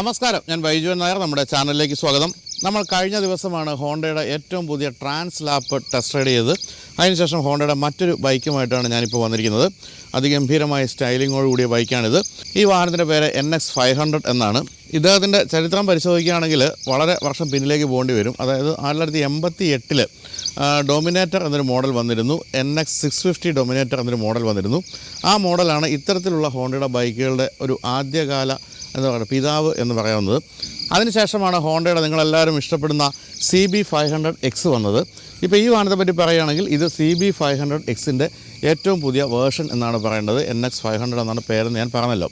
നമസ്കാരം. ഞാൻ വൈജു നായർ. നമ്മുടെ ചാനലിലേക്ക് സ്വാഗതം. നമ്മൾ കഴിഞ്ഞ ദിവസമാണ് ഹോണ്ടയുടെ ഏറ്റവും പുതിയ ട്രാൻസ് ലാപ്പ് ടെസ്റ്റ് റൈഡ് ചെയ്തത്. അതിനുശേഷം ഹോണ്ടയുടെ മറ്റൊരു ബൈക്കുമായിട്ടാണ് ഞാനിപ്പോൾ വന്നിരിക്കുന്നത്. അതിഗംഭീരമായ സ്റ്റൈലിങ്ങോട് കൂടിയ ബൈക്കാണിത്. ഈ വാഹനത്തിന്റെ പേര് എൻ എക്സ് ഫൈവ് ഹൺഡ്രഡ് എന്നാണ്. ഇദ്ദേഹത്തിന്റെ ചരിത്രം പരിശോധിക്കുകയാണെങ്കിൽ വളരെ വർഷം പിന്നിലേക്ക് പോകേണ്ടി വരും. അതായത് ആയിരത്തി തൊള്ളായിരത്തി എൺപത്തി എട്ടിൽ ഡൊമിനേറ്റർ എന്നൊരു മോഡൽ വന്നിരുന്നു. N X six fifty Dominator എന്നൊരു മോഡൽ വന്നിരുന്നു. ആ മോഡലാണ് ഇത്തരത്തിലുള്ള ഹോണ്ടയുടെ ബൈക്കുകളുടെ ഒരു ആദ്യകാല എന്താ പറയുക പിതാവ് എന്ന് പറയുന്നത് അതിനുശേഷമാണ് ഹോണ്ടയുടെ നിങ്ങളെല്ലാവരും ഇഷ്ടപ്പെടുന്ന C B five hundred X വന്നത്. ഇപ്പോൾ ഈ വാഹനത്തെ പറ്റി പറയുകയാണെങ്കിൽ ഇത് സി ബി ഫൈവ് ഹൺഡ്രഡ് എക്സിന്റെ ഏറ്റവും പുതിയ വേർഷൻ എന്നാണ് പറയേണ്ടത്. എൻ എക്സ് ഫൈവ് ഹൺഡ്രഡ് എന്നാണ് പേരെന്ന് ഞാൻ പറഞ്ഞല്ലോ.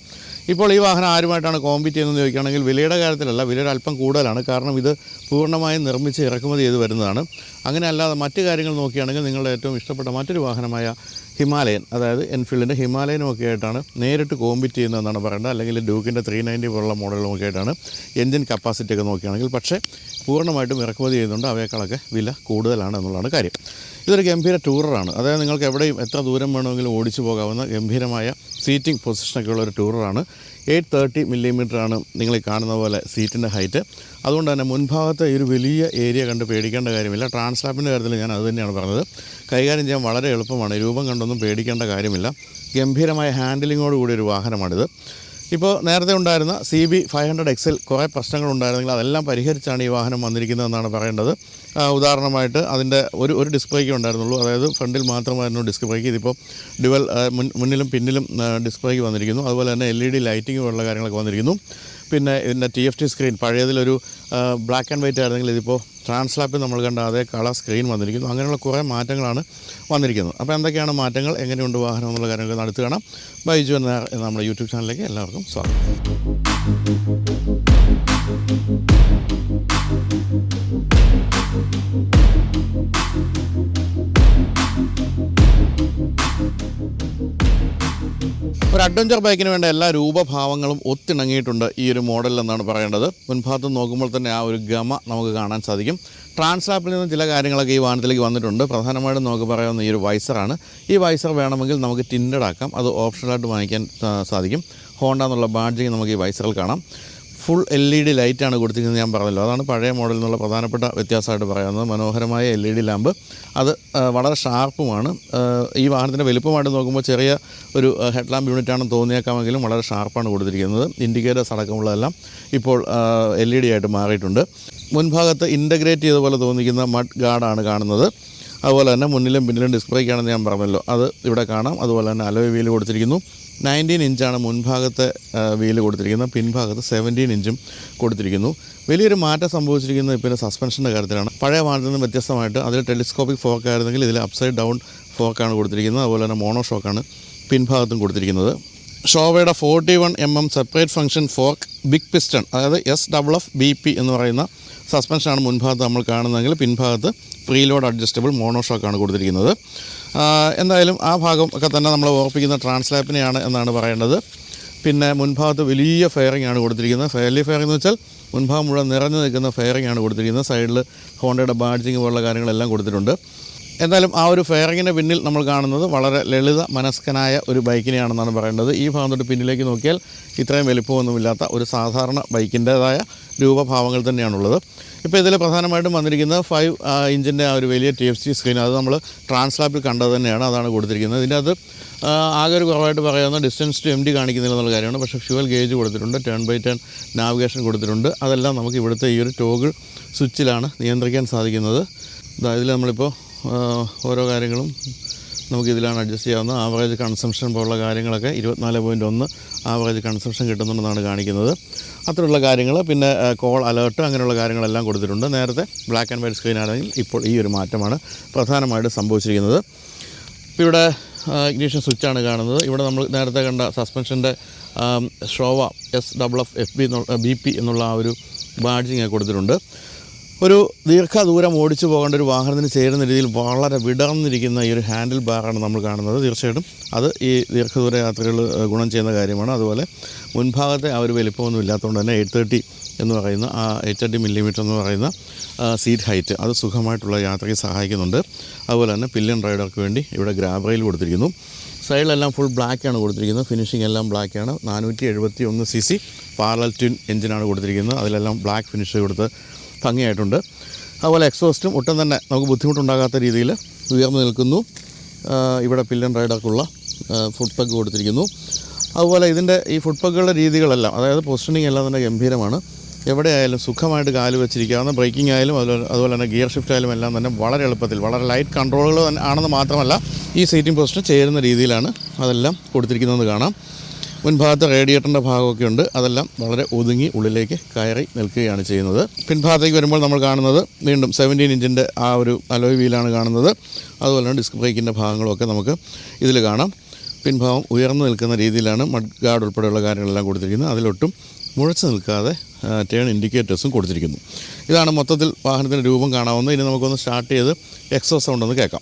ഇപ്പോൾ ഈ വാഹനം ആരുമായിട്ടാണ് കോമ്പീറ്റ് ചെയ്യുന്നതെന്ന് ചോദിക്കുകയാണെങ്കിൽ വിലയുടെ കാര്യത്തിലല്ല വിലയുടെ അല്പം കൂടുതലാണ്. കാരണം ഇത് പൂർണമായും നിർമ്മിച്ച് ഇറക്കുമതി ചെയ്ത് വരുന്നതാണ്. അങ്ങനെയല്ലാതെ മറ്റു കാര്യങ്ങൾ നോക്കുകയാണെങ്കിൽ നിങ്ങളുടെ ഏറ്റവും ഇഷ്ടപ്പെട്ട മറ്റൊരു വാഹനമായ ഹിമാലയൻ അതായത് എൻഫീൽഡിന്റെ ഹിമാലയനും ഒക്കെ ആയിട്ടാണ് നേരിട്ട് കോമ്പറ്റ് ചെയ്യുന്നതെന്നാണ് പറയേണ്ടത് അല്ലെങ്കിൽ ഡ്യൂക്കിന്റെ ത്രീ നയന്റി പോലുള്ള മോഡലുകളും ഒക്കെ ആയിട്ടാണ് എൻജിൻ കപ്പാസിറ്റി ഒക്കെ നോക്കുകയാണെങ്കിൽ. പക്ഷേ പൂർണമായിട്ടും ഇറക്കുമതി ചെയ്യുന്നുണ്ട്. അവയേക്കാളൊക്കെ വില കൂടുതലാണ് എന്നുള്ളതാണ് കാര്യം. ഇതൊരു ഗംഭീര ടൂററാണ്. അതായത് നിങ്ങൾക്ക് എവിടെയും എത്ര ദൂരം വേണമെങ്കിലും ഓടിച്ചു പോകാവുന്ന ഗംഭീരമായ സീറ്റിംഗ് പൊസിഷനൊക്കെ ഉള്ള ഒരു ടൂററാണ്. എയ്റ്റ് തേർട്ടി മില്ലിമീറ്ററാണ് നിങ്ങൾ ഈ കാണുന്ന പോലെ സീറ്റിന്റെ ഹൈറ്റ്. അതുകൊണ്ട് തന്നെ മുൻഭാഗത്തെ ഒരു വലിയ ഏരിയ കണ്ട് പേടിക്കേണ്ട കാര്യമില്ല. ട്രാൻസ്ലാപ്പിന്റെ കാര്യത്തിൽ ഞാൻ അത് തന്നെയാണ് പറഞ്ഞത്. കൈകാര്യം ചെയ്യാൻ വളരെ എളുപ്പമാണ്. രൂപം കണ്ടൊന്നും പേടിക്കേണ്ട കാര്യമില്ല. ഗംഭീരമായ ഹാൻഡിലിങ്ങോട് കൂടിയ ഒരു വാഹനമാണിത്. ഇപ്പോൾ നേരത്തെ ഉണ്ടായിരുന്ന സി ബി ഫൈവ് ഹൺഡ്രഡ് എക്സിൽ കുറേ പ്രശ്നങ്ങൾ ഉണ്ടായിരുന്നെങ്കിൽ അതെല്ലാം പരിഹരിച്ചാണ് ഈ വാഹനം വന്നിരിക്കുന്നതെന്നാണ് പറയേണ്ടത്. ഉദാഹരണമായിട്ട് അതിന്റെ ഒരു ഒരു ഡിസ്ക് ബ്രേക്കേ ഉണ്ടായിരുന്നുള്ളൂ. അതായത് ഫ്രണ്ടിൽ മാത്രമായിരുന്നു ഡിസ്ക് ബ്രേക്ക് ഇതിപ്പോൾ ഡ്യുവൽ മുന്നിലും പിന്നിലും ഡിസ്ക് ബ്രേക്ക് വന്നിരിക്കുന്നു. അതുപോലെ തന്നെ എൽ ഇ ഡി ലൈറ്റിംഗ് പോലുള്ള കാര്യങ്ങളൊക്കെ വന്നിരിക്കുന്നു. പിന്നെ ഇതിന്റെ ടി എഫ് ടി സ്ക്രീൻ പഴയതിലൊരു ബ്ലാക്ക് ആൻഡ് വൈറ്റ് ആയിരുന്നെങ്കിൽ ഇതിപ്പോൾ ട്രാൻസ്ലാപ്പിൽ നമ്മൾ കണ്ട അതേ കളർ സ്ക്രീൻ വന്നിരിക്കുന്നു. അങ്ങനെയുള്ള കുറേ മാറ്റങ്ങളാണ് വന്നിരിക്കുന്നത്. അപ്പോൾ എന്തൊക്കെയാണ് മാറ്റങ്ങൾ? എങ്ങനെയുണ്ട് വാഹനം എന്നുള്ള കാര്യങ്ങൾ അടുത്ത് കാണാം. ബൈജു എന്ന നമ്മുടെ യൂട്യൂബ് ചാനലിലേക്ക് എല്ലാവർക്കും സ്വാഗതം. ഒരു അഡ്വഞ്ചർ ബൈക്കിന് വേണ്ട എല്ലാ രൂപഭാവങ്ങളും ഒത്തിണങ്ങിയിട്ടുണ്ട് ഈ ഒരു മോഡലിൽ എന്നാണ് പറയേണ്ടത്. മുൻഭാഗത്ത് നോക്കുമ്പോൾ തന്നെ ആ ഒരു ഗമ നമുക്ക് കാണാൻ സാധിക്കും. ട്രാൻസ്ലാപ്പിൽ നിന്ന് ചില കാര്യങ്ങളൊക്കെ ഈ വാഹനത്തിലേക്ക് വന്നിട്ടുണ്ട്. പ്രധാനമായിട്ടും നമുക്ക് പറയാവുന്ന ഈ ഒരു വൈസറാണ് ഈ വൈസർ വേണമെങ്കിൽ നമുക്ക് ടിൻഡഡ് ആക്കാം. അത് ഓപ്ഷണലായിട്ട് വാങ്ങിക്കാൻ സാധിക്കും. ഹോണ്ട എന്നുള്ള ബാഡ്ജിങ് നമുക്ക് ഈ വൈസറിൽ കാണാം. ഫുൾ എൽ ഇ ഡി ലൈറ്റാണ് കൊടുത്തിരിക്കുന്നത് ഞാൻ പറഞ്ഞല്ലോ. അതാണ് പഴയ മോഡലിൽ നിന്നുള്ള പ്രധാനപ്പെട്ട വ്യത്യാസമായിട്ട് പറയുന്നത് മനോഹരമായ എൽ ഇ ഡി ലാമ്പ് അത് വളരെ ഷാർപ്പുമാണ് ഈ വാഹനത്തിന്റെ വലുപ്പമായിട്ട് നോക്കുമ്പോൾ ചെറിയ ഒരു ഹെഡ് ലാമ്പ് യൂണിറ്റാണെന്ന് തോന്നിയേക്കാമെങ്കിലും വളരെ ഷാർപ്പാണ് കൊടുത്തിരിക്കുന്നത്. ഇൻഡിക്കേറ്റേഴ്സ് അടക്കമുള്ളതെല്ലാം ഇപ്പോൾ എൽ ഇ ഡി ആയിട്ട് മാറിയിട്ടുണ്ട്. മുൻഭാഗത്ത് ഇന്റഗ്രേറ്റ് ചെയ്ത പോലെ തോന്നിക്കുന്ന മഡ് ഗാർഡാണ് കാണുന്നത്. അതുപോലെ തന്നെ മുന്നിലും പിന്നിലും ഡിസ്പ്ലേക്കാണെന്ന് ഞാൻ പറഞ്ഞല്ലോ. അത് ഇവിടെ കാണാം. അതുപോലെ തന്നെ അലോയ് വീൽ കൊടുത്തിരിക്കുന്നു. നയന്റീൻ ഇഞ്ചാണ് മുൻഭാഗത്തെ വീൽ കൊടുത്തിരിക്കുന്നത്. പിൻഭാഗത്ത് സെവന്റീൻ ഇഞ്ചും കൊടുത്തിരിക്കുന്നു. വലിയൊരു മാറ്റം സംഭവിച്ചിരിക്കുന്നത് ഇപ്പോൾ സസ്പെൻഷന്റെ കാര്യത്തിലാണ്. പഴയ വാഹനത്തിൽ നിന്ന് വ്യത്യസ്തമായിട്ട് അതിൽ ടെലിസ്കോപ്പിക് ഫോക്ക് ആയിരുന്നെങ്കിൽ ഇതിൽ അപ്സൈഡ് ഡൗൺ ഫോക്കാണ് കൊടുത്തിരിക്കുന്നത്. അതുപോലെ തന്നെ മോണോ ഷോക്കാണ് പിൻഭാഗത്തും കൊടുത്തിരിക്കുന്നത്. ഷോവയുടെ forty one M M separate function fork big piston അതായത് S double F B P എന്ന് പറയുന്ന സസ്പെൻഷനാണ് മുൻഭാഗത്ത് നമ്മൾ കാണുന്നതെങ്കിൽ പിൻഭാഗത്ത് പ്രീ ലോഡ് അഡ്ജസ്റ്റബിൾ മോണോ ഷോക്കാണ് കൊടുത്തിരിക്കുന്നത്. എന്തായാലും ആ ഭാഗം ഒക്കെ തന്നെ നമ്മൾ ഓർപ്പിക്കുന്ന ട്രാൻസ്ലാപ്പിനെയാണ് എന്നാണ് പറയേണ്ടത്. പിന്നെ മുൻഭാഗത്ത് വലിയ ഫെയറിംഗ് ആണ് കൊടുത്തിരിക്കുന്നത്. ഫെയർലി ഫെയറിംഗ് എന്ന് വെച്ചാൽ മുൻഭാഗം മുഴുവൻ നിറഞ്ഞു നിൽക്കുന്ന ഫെയറിംഗ് ആണ് കൊടുത്തിരിക്കുന്നത്. സൈഡിൽ ഹോണ്ടയുടെ ബാഡ്ജിങ് പോലുള്ള കാര്യങ്ങളെല്ലാം കൊടുത്തിട്ടുണ്ട്. എന്തായാലും ആ ഒരു ഫെയറിങ്ങിന് പിന്നിൽ നമ്മൾ കാണുന്നത് വളരെ ലളിത മനസ്കനായ ഒരു ബൈക്കിനെയാണെന്നാണ് പറയേണ്ടത്. ഈ ഭാഗം തൊട്ട് പിന്നിലേക്ക് നോക്കിയാൽ ഇത്രയും വലിപ്പമൊന്നുമില്ലാത്ത ഒരു സാധാരണ ബൈക്കിന്റേതായ രൂപഭാവങ്ങൾ തന്നെയാണുള്ളത്. ഇപ്പോൾ ഇതിൽ പ്രധാനമായിട്ടും വന്നിരിക്കുന്നത് ഫൈവ് ഇഞ്ചിന്റെ ആ ഒരു വലിയ ടി എഫ് സി സ്ക്രീൻ അത് നമ്മൾ ട്രാൻസ്ലാപ്പിൽ കണ്ടത് തന്നെയാണ് അതാണ് കൊടുത്തിരിക്കുന്നത്. ഇതിന്റെ അത് ആകെ ഒരു കുറവായിട്ട് പറയാവുന്ന ഡിസ്റ്റൻസ് ടു എം ഡി കാണിക്കുന്നില്ല എന്നുള്ള കാര്യമാണ്. പക്ഷേ ഫ്യൂവൽ ഗേജ് കൊടുത്തിട്ടുണ്ട് ടേൺ ബൈ ടേൺ നാവിഗേഷൻ കൊടുത്തിട്ടുണ്ട്. അതെല്ലാം നമുക്ക് ഇവിടുത്തെ ഈ ഒരു ടോഗിൾ സ്വിച്ചിലാണ് നിയന്ത്രിക്കാൻ സാധിക്കുന്നത്. ഇതാ ഇതിൽ നമ്മളിപ്പോൾ ഓരോ കാര്യങ്ങളും നമുക്ക് ഇതിലാണ് അഡ്ജസ്റ്റ് ചെയ്യാവുന്ന ആവറേജ് കൺസംഷൻ പോലുള്ള കാര്യങ്ങളൊക്കെ ഇരുപത്തിനാല് പോയിന്റ് ഒന്ന് ആവറേജ് കൺസംഷൻ കിട്ടുന്നുണ്ടെന്നാണ് കാണിക്കുന്നത്. അത്തരമുള്ള കാര്യങ്ങൾ പിന്നെ കോൾ അലേർട്ട് അങ്ങനെയുള്ള കാര്യങ്ങളെല്ലാം കൊടുത്തിട്ടുണ്ട്. നേരത്തെ ബ്ലാക്ക് ആൻഡ് വൈറ്റ് സ്ക്രീൻ ആണെങ്കിൽ ഇപ്പോൾ ഈ ഒരു മാറ്റമാണ് പ്രധാനമായിട്ട് സംഭവിച്ചിരിക്കുന്നത്. ഇവിടെ ഇഗ്നീഷൻ സ്വിച്ചാണ് കാണുന്നത്. ഇവിടെ നമ്മൾ നേരത്തെ കണ്ട സസ്പെൻഷന്റെ Showa S double F F B B P എന്നുള്ള ആ ഒരു ബാഡ്ജിങ് കൊടുത്തിട്ടുണ്ട്. ഒരു ദീർഘദൂരം ഓടിച്ചു പോകേണ്ട ഒരു വാഹനത്തിന് ചേരുന്ന രീതിയിൽ വളരെ വിടർന്നിരിക്കുന്ന ഈ ഒരു ഹാൻഡിൽ ബാറാണ് നമ്മൾ കാണുന്നത്. തീർച്ചയായിട്ടും അത് ഈ ദീർഘദൂര യാത്രകൾ ഗുണം ചെയ്യുന്ന കാര്യമാണ്. അതുപോലെ മുൻഭാഗത്തെ ആ ഒരു വലിപ്പമൊന്നും ഇല്ലാത്തതുകൊണ്ട് തന്നെ എയ്റ്റ് തേർട്ടി എന്ന് പറയുന്ന ആ എയ്റ്റ് തേർട്ടി മില്ലിമീറ്റർ എന്ന് പറയുന്ന സീറ്റ് ഹൈറ്റ് അത് സുഖമായിട്ടുള്ള യാത്രയ്ക്ക് സഹായിക്കുന്നുണ്ട്. അതുപോലെ തന്നെ പില്ലൻ റൈഡർക്ക് വേണ്ടി ഇവിടെ ഗ്രാബറയിൽ കൊടുത്തിരിക്കുന്നു. സൈഡിലെല്ലാം ഫുൾ ബ്ലാക്കാണ് കൊടുത്തിരിക്കുന്നത്. ഫിനിഷിംഗ് എല്ലാം ബ്ലാക്കാണ് നാനൂറ്റി എഴുപത്തി ഒന്ന് സി സി പാരലൽ ട്വിൻ എഞ്ചിനാണ് കൊടുത്തിരിക്കുന്നത്. അതിലെല്ലാം ബ്ലാക്ക് ഫിനിഷ് കൊടുത്ത് ഭംഗിയായിട്ടുണ്ട്. അതുപോലെ എക്സോസ്റ്റും ഒട്ടും തന്നെ നമുക്ക് ബുദ്ധിമുട്ടുണ്ടാകാത്ത രീതിയിൽ ഉയർന്നു നിൽക്കുന്നു. ഇവിടെ പില്ലൻ റൈഡർക്കുള്ള ഫുഡ് പഗ് കൊടുത്തിരിക്കുന്നു. അതുപോലെ ഇതിന്റെ ഈ ഫുഡ് പഗ്ഗുകളുടെ രീതികളെല്ലാം അതായത് പൊസിഷനിങ് എല്ലാം തന്നെ ഗംഭീരമാണ്. എവിടെയായാലും സുഖമായിട്ട് കാൽ വെച്ചിരിക്കാവുന്ന ബ്രേക്കിംഗ് ആയാലും അതുപോലെ അതുപോലെ തന്നെ ഗിയർ ഷിഫ്റ്റ് ആയാലും എല്ലാം തന്നെ വളരെ എളുപ്പത്തിൽ വളരെ ലൈറ്റ് കൺട്രോളുകൾ ആണെന്ന് മാത്രമല്ല ഈ സീറ്റിംഗ് പൊസിഷൻ ചേരുന്ന രീതിയിലാണ് അതെല്ലാം കൊടുത്തിരിക്കുന്നതെന്ന് കാണാം. മുൻഭാഗത്ത് റേഡിയേറ്ററിന്റെ ഭാഗമൊക്കെ ഉണ്ട്. അതെല്ലാം വളരെ ഒതുങ്ങി ഉള്ളിലേക്ക് കയറി നിൽക്കുകയാണ് ചെയ്യുന്നത്. പിൻഭാഗത്തേക്ക് വരുമ്പോൾ നമ്മൾ കാണുന്നത് വീണ്ടും സെവന്റീൻ ഇഞ്ചിന്റെ ആ ഒരു അലോയ് വീലാണ് കാണുന്നത്. അതുപോലെ തന്നെ ഡിസ്ക് ബ്രേക്കിന്റെ ഭാഗങ്ങളൊക്കെ നമുക്ക് ഇതിൽ കാണാം. പിൻഭാഗം ഉയർന്നു നിൽക്കുന്ന രീതിയിലാണ് മഡ് ഗാർഡ് ഉൾപ്പെടെയുള്ള കാര്യങ്ങളെല്ലാം കൊടുത്തിരിക്കുന്നത്. അതിലൊട്ടും മുഴച്ചു നിൽക്കാതെ ടേൺ ഇൻഡിക്കേറ്റേഴ്സും കൊടുത്തിരിക്കുന്നു. ഇതാണ് മൊത്തത്തിൽ വാഹനത്തിന്റെ രൂപം കാണാവുന്നത്. ഇനി നമുക്കൊന്ന് സ്റ്റാർട്ട് ചെയ്ത് എക്സോ സൗണ്ട് ഒന്ന് കേൾക്കാം.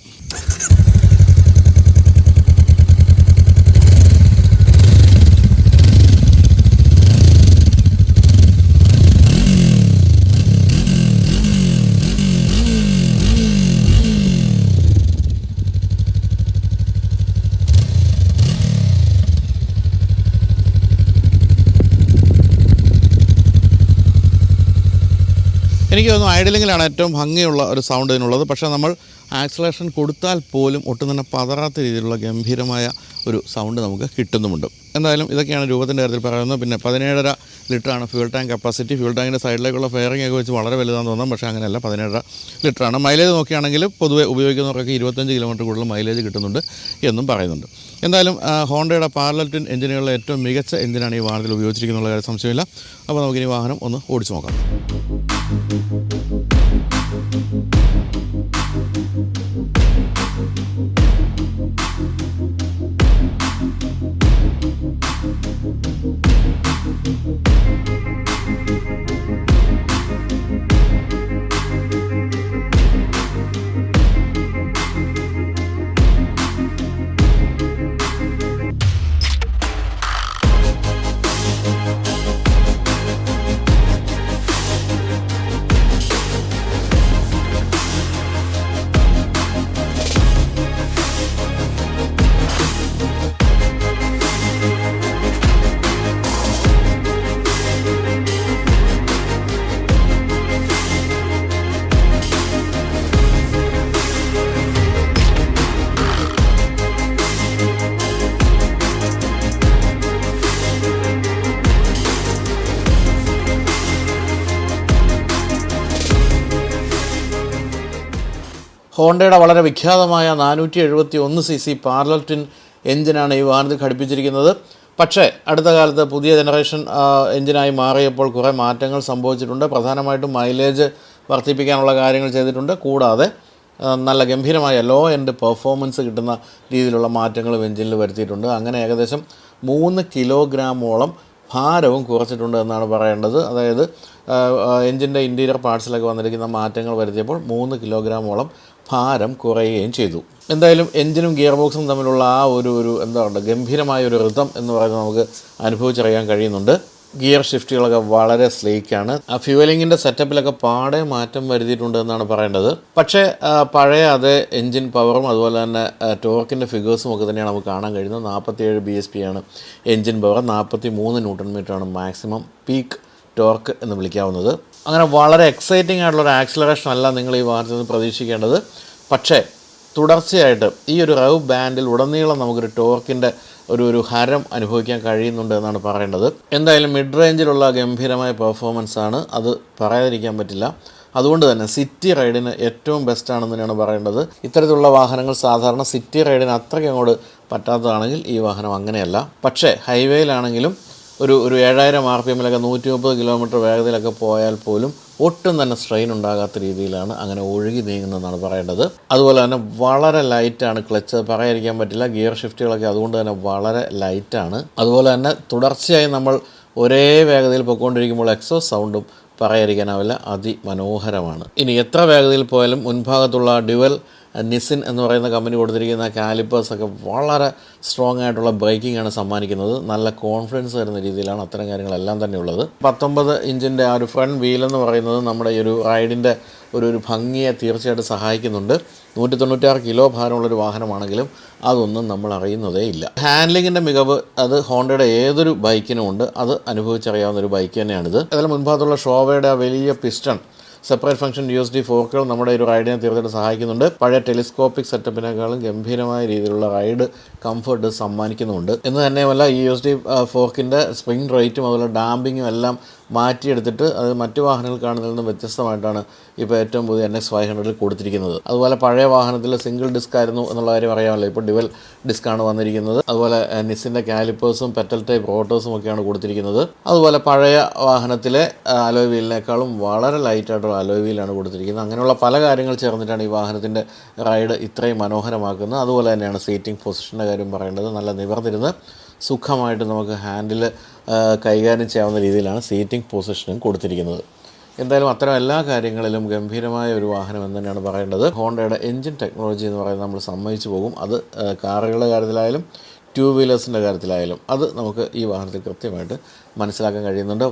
എനിക്ക് തോന്നുന്നു ഐഡലിങ്ങിലാണ് ഏറ്റവും ഭംഗിയുള്ള ഒരു സൗണ്ട് ഇതിനുള്ളത്. പക്ഷേ നമ്മൾ ആക്സലേഷൻ കൊടുത്താൽ പോലും ഒട്ടും തന്നെ പതറാത്ത രീതിയിലുള്ള ഗംഭീരമായ ഒരു സൗണ്ട് നമുക്ക് കിട്ടുന്നുമുണ്ട്. എന്തായാലും ഇതൊക്കെയാണ് രൂപത്തിന്റെ കാര്യത്തിൽ പറയുന്നത്. പിന്നെ പതിനേഴര ലിറ്ററാണ് ഫ്യൂൾ ടാങ്ക് കപ്പാസിറ്റി ഫ്യൂൾ ടാങ്കിന്റെ സൈഡിലേക്കുള്ള ഫെയറിംഗ് ഒക്കെ വെച്ച് വളരെ വലുതാണെന്ന് തോന്നാം പക്ഷേ അങ്ങനെയല്ല പതിനേഴര ലിറ്ററാണ് മൈലേജ് നോക്കുകയാണെങ്കിൽ പൊതുവെ ഉപയോഗിക്കുന്നവർക്കൊക്കെ ഇരുപത്തഞ്ച് കിലോമീറ്റർ കൂടുതൽ മൈലേജ് കിട്ടുന്നുണ്ട് എന്നും പറയുന്നുണ്ട്. എന്തായാലും ഹോണ്ടയുടെ പാരലൽ ട്വിൻ എഞ്ചിനുകളിലെ ഏറ്റവും മികച്ച എഞ്ചിനാണ് ഈ വാഹനത്തിൽ ഉപയോഗിച്ചിരിക്കുന്നുള്ള കാര്യം സംശയമില്ല. അപ്പോൾ നമുക്കിനി വാഹനം ഒന്ന് ഓടിച്ചു നോക്കാം. ഹോണ്ടയുടെ വളരെ വിഖ്യാതമായ നാനൂറ്റി എഴുപത്തി ഒന്ന് സി സി ട്വിൻ എഞ്ചിനാണ് ഈ വാഹനത്തിൽ ഘടിപ്പിച്ചിരിക്കുന്നത്. പക്ഷേ അടുത്ത കാലത്ത് പുതിയ ജനറേഷൻ എഞ്ചിനായി മാറിയപ്പോൾ കുറേ മാറ്റങ്ങൾ സംഭവിച്ചിട്ടുണ്ട്. പ്രധാനമായിട്ടും മൈലേജ് വർദ്ധിപ്പിക്കാനുള്ള കാര്യങ്ങൾ ചെയ്തിട്ടുണ്ട്. കൂടാതെ നല്ല ഗംഭീരമായ ലോ എൻഡ് പെർഫോമൻസ് കിട്ടുന്ന രീതിയിലുള്ള മാറ്റങ്ങൾ എഞ്ചിനിൽ വരുത്തിയിട്ടുണ്ട്. അങ്ങനെ ഏകദേശം മൂന്ന് കിലോഗ്രാമോളം ഭാരവും കുറച്ചിട്ടുണ്ട് എന്നാണ് പറയേണ്ടത്. അതായത് എഞ്ചിന്റെ ഇന്റീരിയർ പാർട്സിലൊക്കെ വന്നിരിക്കുന്ന മാറ്റങ്ങൾ വരുത്തിയപ്പോൾ മൂന്ന് കിലോഗ്രാമോളം ഭാരം കുറയുകയും ചെയ്തു. എന്തായാലും എഞ്ചിനും ഗിയർ ബോക്സും തമ്മിലുള്ള ആ ഒരു ഒരു എന്താ പറയുക ഗംഭീരമായ ഒരു ഋതം എന്ന് പറയുന്നത് നമുക്ക് അനുഭവിച്ചറിയാൻ കഴിയുന്നുണ്ട്. ഗിയർ ഷിഫ്റ്റുകളൊക്കെ വളരെ സ്ലീക്കാണ് ആ ഫ്യൂവലിങ്ങിന്റെ സെറ്റപ്പിലൊക്കെ പാടെ മാറ്റം വരുത്തിയിട്ടുണ്ട് എന്നാണ് പറയേണ്ടത്. പക്ഷേ പഴയ അതേ എൻജിൻ പവറും അതുപോലെ തന്നെ ടോർക്കിന്റെ ഫിഗേഴ്സും ഒക്കെ തന്നെയാണ് നമുക്ക് കാണാൻ കഴിയുന്നത്. നാൽപ്പത്തിയേഴ് ബി എസ് പി ആണ് എൻജിൻ പവർ നാൽപ്പത്തി മൂന്ന് ന്യൂട്ടൺ മീറ്ററാണ് മാക്സിമം പീക്ക് ടോർക്ക് എന്ന് വിളിക്കാവുന്നത്. അങ്ങനെ വളരെ എക്സൈറ്റിംഗ് ആയിട്ടുള്ള ഒരു ആക്സിലറേഷൻ അല്ല നിങ്ങൾ ഈ വാഹനത്തിൽ നിന്ന് പ്രതീക്ഷിക്കേണ്ടത്. പക്ഷേ തുടർച്ചയായിട്ട് ഈ ഒരു റവ് ബാൻഡിൽ ഉടനീളം നമുക്കൊരു ടോർക്കിന്റെ ഒരു ഒരു ഹരം അനുഭവിക്കാൻ കഴിയുന്നുണ്ട് എന്നാണ് പറയേണ്ടത്. എന്തായാലും മിഡ് റേഞ്ചിലുള്ള ഗംഭീരമായ പെർഫോമൻസ് ആണ്. അത് പറയാതിരിക്കാൻ പറ്റില്ല. അതുകൊണ്ട് തന്നെ സിറ്റി റൈഡിന് ഏറ്റവും ബെസ്റ്റ് ആണെന്ന് തന്നെയാണ് പറയേണ്ടത്. ഇത്തരത്തിലുള്ള വാഹനങ്ങൾ സാധാരണ സിറ്റി റൈഡിന് അത്രയ്ക്ക് അങ്ങോട്ട് പറ്റാത്തതാണെങ്കിൽ ഈ വാഹനം അങ്ങനെയല്ല. പക്ഷേ ഹൈവേയിലാണെങ്കിലും ഒരു ഒരു ഏഴായിരം ആർ പി എമ്മിലൊക്കെ നൂറ്റി മുപ്പത് കിലോമീറ്റർ വേഗതയിലൊക്കെ പോയാൽ പോലും ഒട്ടും തന്നെ സ്ട്രെയിൻ ഉണ്ടാകാത്ത രീതിയിലാണ് അങ്ങനെ ഒഴുകി നീങ്ങുന്നതെന്നാണ് പറയേണ്ടത്. അതുപോലെ തന്നെ വളരെ ലൈറ്റാണ് ക്ലച്ച് പറയാതിരിക്കാൻ പറ്റില്ല. ഗിയർ ഷിഫ്റ്റുകളൊക്കെ അതുകൊണ്ട് തന്നെ വളരെ ലൈറ്റാണ് അതുപോലെ തന്നെ തുടർച്ചയായി നമ്മൾ ഒരേ വേഗതയിൽ പൊയ്ക്കൊണ്ടിരിക്കുമ്പോൾ എക്സോ സൗണ്ടും പറയാതിരിക്കാനാവില്ല. അതിമനോഹരമാണ്. ഇനി എത്ര വേഗതയിൽ പോയാലും മുൻഭാഗത്തുള്ള ഡ്യുവൽ നിസിൻ എന്ന് പറയുന്ന കമ്പനി കൊടുത്തിരിക്കുന്ന കാലിപ്പേഴ്സ് ഒക്കെ വളരെ സ്ട്രോങ് ആയിട്ടുള്ള ബ്രേക്കിംഗ് ആണ് സമ്മാനിക്കുന്നത്. നല്ല കോൺഫിഡൻസ് വരുന്ന രീതിയിലാണ് അത്തരം കാര്യങ്ങളെല്ലാം തന്നെ ഉള്ളത്. പത്തൊമ്പത് ഇഞ്ചിന്റെ ആ ഒരു ഫ്രണ്ട് വീലെന്ന് പറയുന്നത് നമ്മുടെ ഈ ഒരു റൈഡിന്റെ ഒരു ഒരു ഭംഗിയെ തീർച്ചയായിട്ടും സഹായിക്കുന്നുണ്ട്. നൂറ്റി തൊണ്ണൂറ്റാറ് കിലോ ഭാരമുള്ളൊരു വാഹനമാണെങ്കിലും അതൊന്നും നമ്മൾ അറിയുന്നതേ ഇല്ല. ഹാൻഡ്ലിങ്ങിന്റെ മികവ് അത് ഹോണ്ടയുടെ ഏതൊരു ബൈക്കിനും ഉണ്ട്. അത് അനുഭവിച്ചറിയാവുന്ന ഒരു ബൈക്ക് തന്നെയാണിത്. അതിൽ മുൻഭാഗത്തുള്ള ഷോവയുടെ വലിയ piston separate function U S D ഫോർക്കുകൾ നമ്മുടെ ഒരു റൈഡിനെ തീർച്ചയായിട്ടും സഹായിക്കുന്നുണ്ട്. പഴയ ടെലിസ്കോപ്പിക് സെറ്റപ്പിനേക്കാളും ഗംഭീരമായ രീതിയിലുള്ള റൈഡ് കംഫർട്ട് സമ്മാനിക്കുന്നുണ്ട്. എന്ന് തന്നെയുമല്ല ഈ യു എസ് ഡി ഫോർക്കിന്റെ സ്പ്രിംഗ് റേറ്റും അതുപോലെ ഡാമ്പിങ്ങും എല്ലാം മാറ്റിയെടുത്തിട്ട് അത് മറ്റു വാഹനങ്ങൾ കാണുന്നതിൽ നിന്നും വ്യത്യസ്തമായിട്ടാണ് ഇപ്പോൾ ഏറ്റവും പുതിയ എൻ എക്സ് ഫൈവ് ഹൺഡ്രഡിൽ കൊടുത്തിരിക്കുന്നത്. അതുപോലെ പഴയ വാഹനത്തിൽ സിംഗിൾ ഡിസ്ക് ആയിരുന്നു എന്നുള്ള കാര്യം അറിയാമല്ലോ. ഇപ്പോൾ ഡിവൽ ഡിസ്ക്കാണ് വന്നിരിക്കുന്നത്. അതുപോലെ നിസിന്റെ കാലിപ്പേഴ്സും പെറ്റൽ ടൈപ്പ് റോട്ടേഴ്സും ഒക്കെയാണ് കൊടുത്തിരിക്കുന്നത്. അതുപോലെ പഴയ വാഹനത്തിലെ അലോയ് വീലിനേക്കാളും വളരെ ലൈറ്റായിട്ടുള്ള അലോയ് വീലാണ് കൊടുത്തിരിക്കുന്നത്. അങ്ങനെയുള്ള പല കാര്യങ്ങൾ ചേർന്നിട്ടാണ് ഈ വാഹനത്തിന്റെ റൈഡ് ഇത്രയും മനോഹരമാക്കുന്നത്. അതുപോലെ തന്നെയാണ് സീറ്റിംഗ് പൊസിഷന്റെ കാര്യം പറയേണ്ടത്. നല്ല നിവർന്നിരുന്ന് സുഖമായിട്ട് നമുക്ക് ഹാൻഡിൽ കൈകാര്യം ചെയ്യാവുന്ന രീതിയിലാണ് സീറ്റിംഗ് പൊസിഷനും കൊടുത്തിരിക്കുന്നത്. എന്തായാലും അത്തരം എല്ലാ കാര്യങ്ങളിലും ഗംഭീരമായ ഒരു വാഹനം എന്ന് തന്നെയാണ് പറയേണ്ടത്. ഹോണ്ടയുടെ എൻജിൻ ടെക്നോളജി എന്ന് പറയുന്നത് നമ്മൾ സമ്മതിച്ചു പോകും. അത് കാറുകളുടെ കാര്യത്തിലായാലും ടു വീലേഴ്സിന്റെ കാര്യത്തിലായാലും അത് നമുക്ക് ഈ വാഹനത്തിൽ കൃത്യമായിട്ട് മനസ്സിലാക്കാൻ കഴിയുന്നുണ്ട്.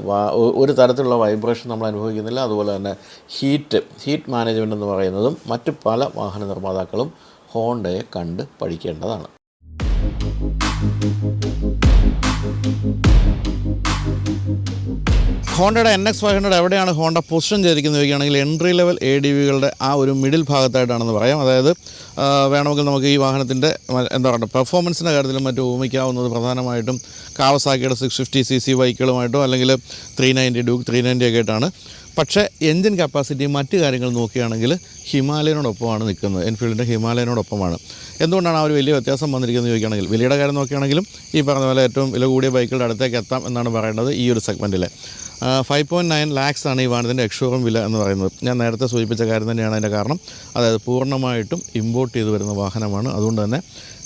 ഒരു തരത്തിലുള്ള വൈബ്രേഷൻ നമ്മൾ അനുഭവിക്കുന്നില്ല. അതുപോലെ തന്നെ ഹീറ്റ് ഹീറ്റ് മാനേജ്മെന്റ് എന്ന് പറയുന്നതും മറ്റ് പല വാഹന നിർമ്മാതാക്കളും ഹോണ്ടയെ കണ്ട് പഠിക്കേണ്ടതാണ്. ഹോണ്ടയുടെ എൻ എക്സ് ഫൈവ് ഹൺഡ്രഡ് എവിടെയാണ് ഹോണ്ട പൊസിഷൻ ചെയ്തിരിക്കുന്നത് ചോദിക്കുകയാണെങ്കിൽ എൻട്രി ലെവൽ എ ഡി വികളുടെ ആ ഒരു മിഡിൽ ഭാഗത്തായിട്ടാണെന്ന് പറയാം. അതായത് വേണമെങ്കിൽ നമുക്ക് ഈ വാഹനത്തിന്റെ എന്താ പറയുക പെർഫോമൻസിന്റെ കാര്യത്തിലും മറ്റും ഊമിക്കാവുന്നത് പ്രധാനമായിട്ടും കാവസാക്കിയുടെ സിക്സ് ഫിഫ്റ്റി സി സി ബൈക്കുകളുമായിട്ടോ അല്ലെങ്കിൽ three ninety Duke three ninety ഒക്കെ ആയിട്ടാണ്. പക്ഷേ എൻജിൻ കപ്പാസിറ്റി മറ്റു കാര്യങ്ങൾ നോക്കുകയാണെങ്കിൽ ഹിമാലയനോടൊപ്പമാണ് നിൽക്കുന്നത്. എൻഫീൽഡിന്റെ ഹിമാലയനോടൊപ്പമാണ്. എന്തുകൊണ്ടാണ് ആ ഒരു വലിയ വ്യത്യാസം വന്നിരിക്കുന്നത് ചോദിക്കുകയാണെങ്കിൽ വിലയുടെ കാര്യം നോക്കുകയാണെങ്കിലും ഈ പറഞ്ഞ പോലെ ഏറ്റവും വില കൂടിയ ബൈക്കുകളുടെ അടുത്തേക്ക് എത്താം എന്നാണ് പറയേണ്ടത് ഈ ഒരു സെഗ്മെന്റിൽ ഫൈവ് പോയിന്റ് നയൻ ലാക്സ് ആണ് ഈ വാഹനത്തിന്റെ എക്സ്ഷോറൂം വില എന്ന് പറയുന്നത്. ഞാൻ നേരത്തെ സൂചിപ്പിച്ച കാര്യം തന്നെയാണ് അതിന്റെ കാരണം. അതായത് പൂർണമായിട്ടും ഇമ്പോർട്ട് ചെയ്ത് വരുന്ന വാഹനമാണ്. അതുകൊണ്ട് തന്നെ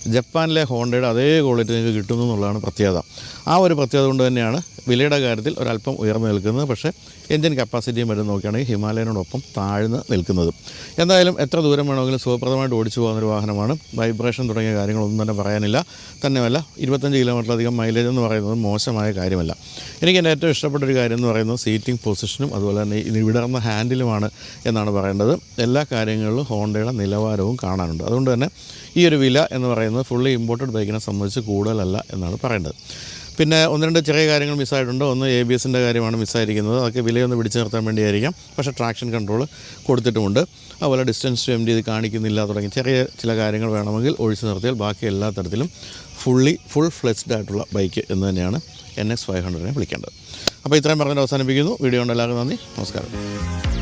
ജപ്പാനിലെ ഹോണ്ടയുടെ അതേ ക്വാളിറ്റി നിങ്ങൾക്ക് കിട്ടുന്നു എന്നുള്ളതാണ് പ്രത്യേകത. ആ ഒരു പ്രത്യേകത കൊണ്ട് തന്നെയാണ് വിലയുടെ കാര്യത്തിൽ ഒരല്പം ഉയർന്നു നിൽക്കുന്നത്. പക്ഷേ എൻജിൻ കപ്പാസിറ്റിയും വരും നോക്കുകയാണെങ്കിൽ ഹിമാലയനോടൊപ്പം താഴ്ന്ന് നിൽക്കുന്നത്. എന്തായാലും എത്ര ദൂരം വേണമെങ്കിലും സുഖപ്രദമായിട്ട് ഓടിച്ചു പോകുന്ന ഒരു വാഹനമാണ്. വൈബ്രേഷൻ തുടങ്ങിയ കാര്യങ്ങളൊന്നും തന്നെ പറയാനില്ല. തന്നെയല്ല ഇരുപത്തഞ്ച് കിലോമീറ്ററിലധികം മൈലേജ് എന്ന് പറയുന്നത് മോശമായ കാര്യമല്ല. എനിക്ക് എന്റെ ഏറ്റവും ഇഷ്ടപ്പെട്ട ഒരു കാര്യം എന്ന് പറയുന്നത് സീറ്റിംഗ് പൊസിഷനും അതുപോലെ തന്നെ വിടർന്ന ഹാൻഡിലുമാണ് എന്നാണ് പറയേണ്ടത്. എല്ലാ കാര്യങ്ങളിലും ഹോണ്ടയുടെ നിലവാരവും കാണാനുണ്ട്. അതുകൊണ്ട് തന്നെ ഈ ഒരു വില എന്ന് പറയുന്നത് ഫുള്ളി ഇമ്പോർട്ടഡ് ബൈക്കിനെ സംബന്ധിച്ച് കൂടുതലല്ല എന്നാണ് പറയേണ്ടത്. പിന്നെ ഒന്ന് രണ്ട് ചെറിയ കാര്യങ്ങൾ മിസ്സായിട്ടുണ്ട്. ഒന്ന് എ ബി എസിന്റെ കാര്യമാണ് മിസ്സായിരിക്കുന്നത്. അതൊക്കെ വിലയൊന്ന് പിടിച്ചു നിർത്താൻ വേണ്ടിയായിരിക്കാം. പക്ഷേ ട്രാക്ഷൻ കൺട്രോൾ കൊടുത്തിട്ടുമുണ്ട്. അതുപോലെ ഡിസ്റ്റൻസ് ടു എം ഡി ഇത് കാണിക്കുന്നില്ല തുടങ്ങി ചെറിയ ചില കാര്യങ്ങൾ വേണമെങ്കിൽ ഒഴിച്ചു നിർത്തിയാൽ ബാക്കി എല്ലാ തരത്തിലും ഫുള്ളി ഫുൾ ഫ്ലെക്സ്ഡ് ആയിട്ടുള്ള ബൈക്ക് എന്ന് തന്നെയാണ് എൻ എക്സ് ഫൈവ് ഹൺഡ്രഡിനെ വിളിക്കേണ്ടത്. അപ്പോൾ ഇത്രയും പറഞ്ഞിട്ട് അവസാനിപ്പിക്കുന്നു. വീഡിയോ കൊണ്ട് എല്ലാവർക്കും നന്ദി. നമസ്കാരം.